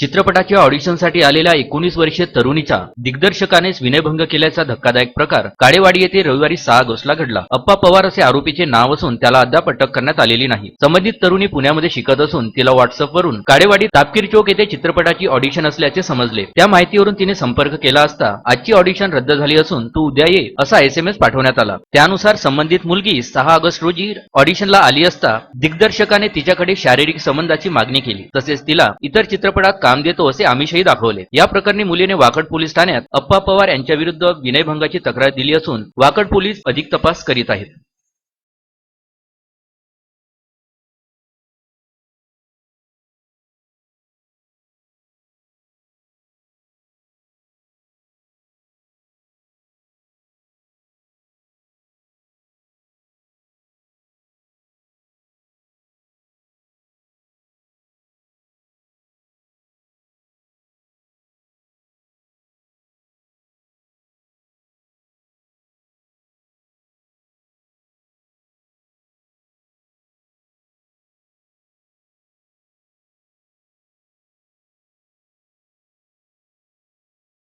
चित्रपटाच्या ऑडिशनसाठी आलेल्या एकोणीस वर्षीय तरुणीचा दिग्दर्शकानेच विनयभंग केल्याचा धक्कादायक प्रकार काडेवाडी येथे रविवारी सहा ऑगस्टला घडला. अप्पा पवार असे आरोपीचे नाव असून त्याला अद्याप अटक करण्यात आलेली नाही. संबंधित तरुणी पुण्यामध्ये शिकत असून तिला व्हॉट्सअपवरून काडेवाडी तापकीर चौक येथे चित्रपटाची ऑडिशन असल्याचे समजले. त्या माहितीवरून तिने संपर्क केला असता आजची ऑडिशन रद्द झाली असून तू उद्या ये असा एसएमएस पाठवण्यात आला. त्यानुसार संबंधित मुलगी सहा ऑगस्ट रोजी ऑडिशनला आली असता दिग्दर्शकाने तिच्याकडे शारीरिक संबंधाची मागणी केली. तसेच तिला इतर चित्रपटात काम देतो असे आमिषही दाखवले. या प्रकरणी मुलीने वाकड पोलीस ठाण्यात अप्पा पवार यांच्या विरुद्ध विनयभंगाची तक्रार दिली असून वाकड पोलीस अधिक तपास करीत आहेत.